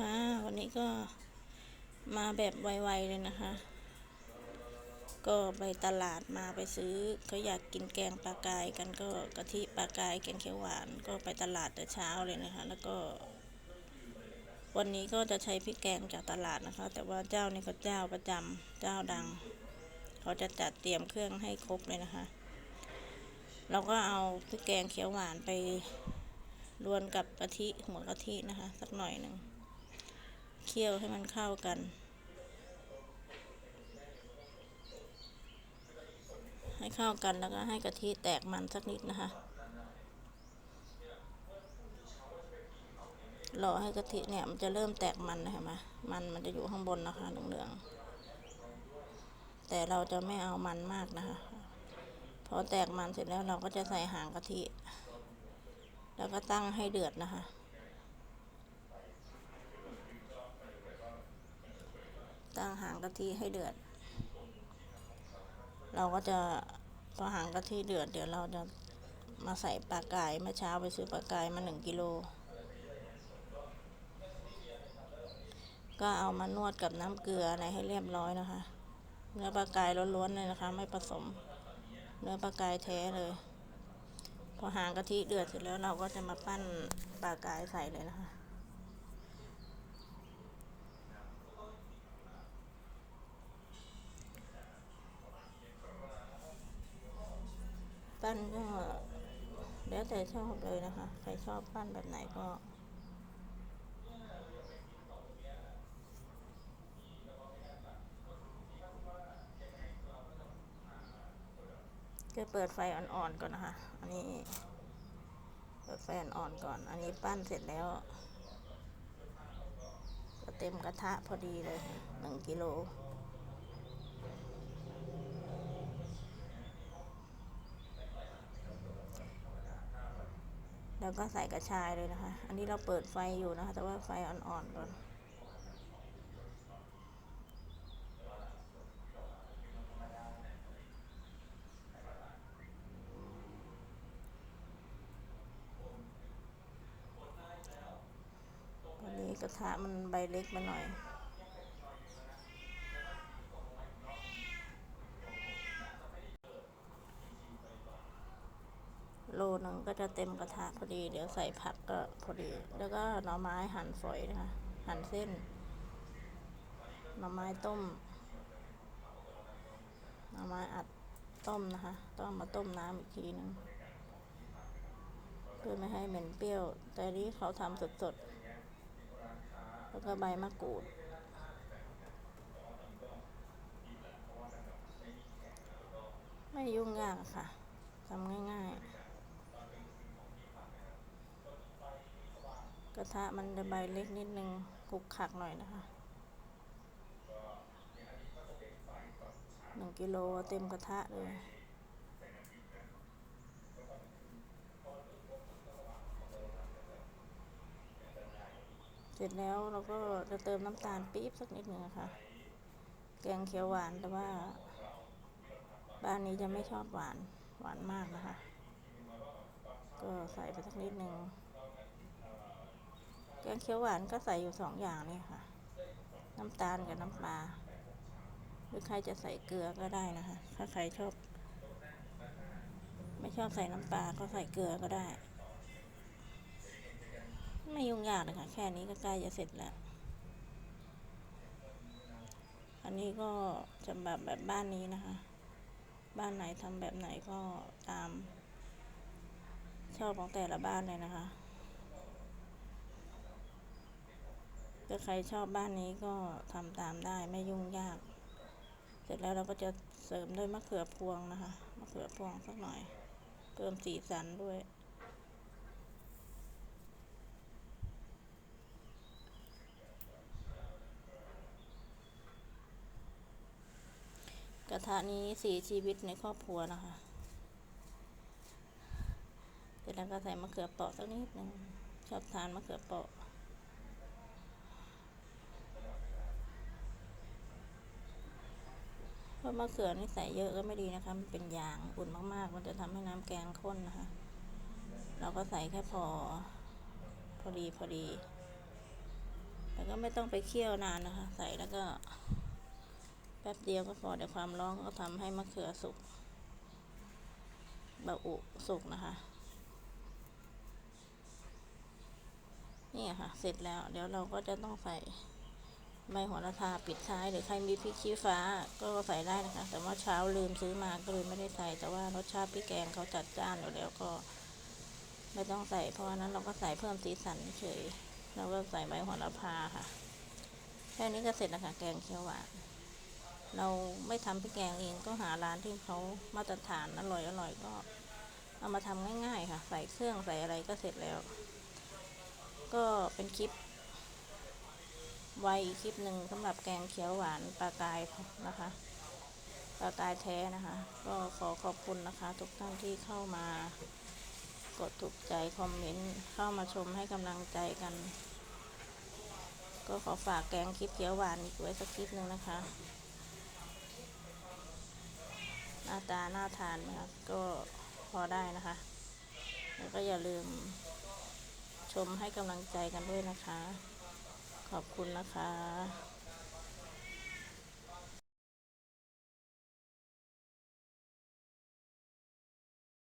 ค่ะวันนี้ก็มาแบบไวๆเลยนะคะ ก็ไปตลาดมาไปซื้อเขาอยากกินแกงปลากายกันก็กะทิปลากายแกงเขียวหวานก็ไปตลาดแต่เช้าเลยนะคะ แล้วก็ วันนี้ก็จะใช้พริกแกงจากตลาดนะคะ แต่ว่าเจ้านี่เขาเจ้าประจำเจ้าดัง เขาจะจัดเตรียมเครื่องให้ครบเลยนะคะเราก็เอาพริกแกงเขียวหวานไปรวนกับกะทิหัวกะทินะคะ สักหน่อยหนึ่ง เคี่ยวให้มันเข้ากัน ให้เข้ากันแล้วก็ให้กะทิแตกมันสักนิดนะคะรอให้กะทิเนี่ยมันจะเริ่มแตกมันนะเห็นไหมมันมันจะอยู่ข้างบนนะคะเหลืองๆแต่เราจะไม่เอามันมากนะคะ พอแตกมันเสร็จแล้วเราก็จะใส่หางกะทิ แล้วก็ตั้งให้เดือดนะคะ ตั้งหางกะ ทิให้เดือด เราก็จะพอหางกะทิเดือด เดี๋ยวเราจะมาใส่ปลากายเมื่อเช้าไปซื้อปลากายมาหนึ่งกิโล ก็เอามานวดกับน้ำเกลืออะไรให้เรียบร้อยนะคะ เนื้อปลากายล้วนๆเลยนะคะ ไม่ผสม เนื้อปลากายแท้เลย พอหางกะทิเดือดเสร็จแล้วเราก็จะมาปั้นปลากายใส่เลยนะคะ ปั้นก็แล้วแต่ชอบเลยนะคะ ใครชอบปั้นแบบไหนก็ก็เปิดไฟอ่อนๆก่อนนะคะ อันนี้ เปิดไฟอ่อนๆก่อน อันนี้ปั้นเสร็จแล้วก็เต็มกระทะพอดีเลยหนึ่งกิโล แล้วก็ใส่กระชายเลยนะคะ อันนี้เราเปิดไฟอยู่นะคะ แต่ว่าไฟอ่อนๆก่อนวันนี้กระทะมันใบเล็กมาหน่อย โลหนึงก็จะเต็มกระทะพอดี เดี๋ยวใส่ผักก็พอดี แล้วก็หน่อไม้หั่นฝอยนะคะ หั่นเส้น หน่อไม้ต้ม หน่อไม้อัดต้มนะคะ ต้องมาต้มน้ำอีกทีหนึงเพื่อไม่ให้เหม็นเปรี้ยว แต่นี้เขาทำสดๆ แล้วก็ใบมะกรูดไม่ยุ่งยากค่ะ ทำง่าย ๆ ระทะมันจะใบเล็กนิดนึงคลุกขักหน่อยนะคะหนึ่งกิโลเต็มกระทะเลยเสร็จแล้วเราก็จะเติมน้ำตาลปี๊บสักนิดหนึ่งนะคะแกงเขียวหวานแต่ว่า บ้านนี้จะไม่ชอบหวานหวานมากนะคะ ก็ใส่ไปสักนิดหนึ่ง แกงเขียวหวานก็ใส่อยู่สองอย่างนี่ค่ะ น้ำตาลกับน้ำปลาหรือใครจะใส่เกลือก็ได้นะคะ ถ้าใครชอบ ไม่ชอบใส่น้ำปลาก็ใส่เกลือก็ได้ ไม่ยุ่งยากเลยค่ะ แค่นี้ก็ใกล้จะเสร็จแล้ว อันนี้ก็จะแบบแบบบ้านนี้นะคะ บ้านไหนทำแบบไหนก็ตาม ชอบของแต่ละบ้านเลยนะคะ ถ้าใครชอบบ้านนี้ก็ทำตามได้ไม่ยุ่งยาก เสร็จแล้วเราก็จะเสริมด้วยมะเขือพวงนะคะ มะเขือพวงสักหน่อย เพิ่มสีสันด้วยกระทะนี้สี่ชีวิตในครอบครัวนะคะ เสร็จแล้วก็ใส่มะเขือเปราะสักนิดหนึ่งชอบทานมะเขือเปราะ เพ ราะมะเขือนี่ใส่เยอะก็ไม่ดีนะคะ มันเป็นยางอุ่นมากๆ มันจะทำให้น้ำแกงข้นนะคะ เราก็ใส่แค่พอ พอดีพอดี แล้วก็ไม่ต้องไปเคี่ยวนานนะคะ ใส่แล้วก็แป๊บเดียวก็พอเดี๋ยวความร้อนก็ทำให้มะเขือสุกบะอุสุกนะคะ นี่ค่ะ เสร็จแล้ว เดี๋ยวเราก็จะต้องใส่ ใบโหัวละพาปิดท้ายหรือใครมีพริกชี้ฟ้าก็ใส่ได้นะคะ แต่ว่าเช้าลืมซื้อมาก็เลยไม่ได้ใส่ แต่ว่ารสชาติพริกแกงเขาจัดจ้านอยู่แล้วก็ ไม่ต้องใส่ เพราะนั้นเราก็ใส่เพิ่มสีสันเฉยเราก็ใส่ใบโหัวละพาค่ะ แค่นี้ก็เสร็จแล้วค่ะแกงเขียวหวานเราไม่ทำพริกแกงเองก็หาร้านที่เขามาตรฐานอร่อยอร่อยก็เอามาทำง่าย ๆ ค่ะ ใส่เครื่องใส่อะไรก็เสร็จแล้ว ก็เป็นคลิป ไว้อีกคลิปหนึ่งสำหรับแกงเขียวหวานปลากายนะคะปลากายแท้นะคะ ก็ขอขอบคุณนะคะ ทุกท่านที่เข้ามากดถูกใจคอมเมนต์เข้ามาชมให้กำลังใจกัน ก็ขอฝากแกงคลิปเขียวหวานอีกไว้สักคลิปหนึ่งนะคะหน้าตาน่าทานนะคะก็พอได้นะคะ แล้วก็อย่าลืมชมให้กำลังใจกันด้วยนะคะ ขอบคุณนะคะ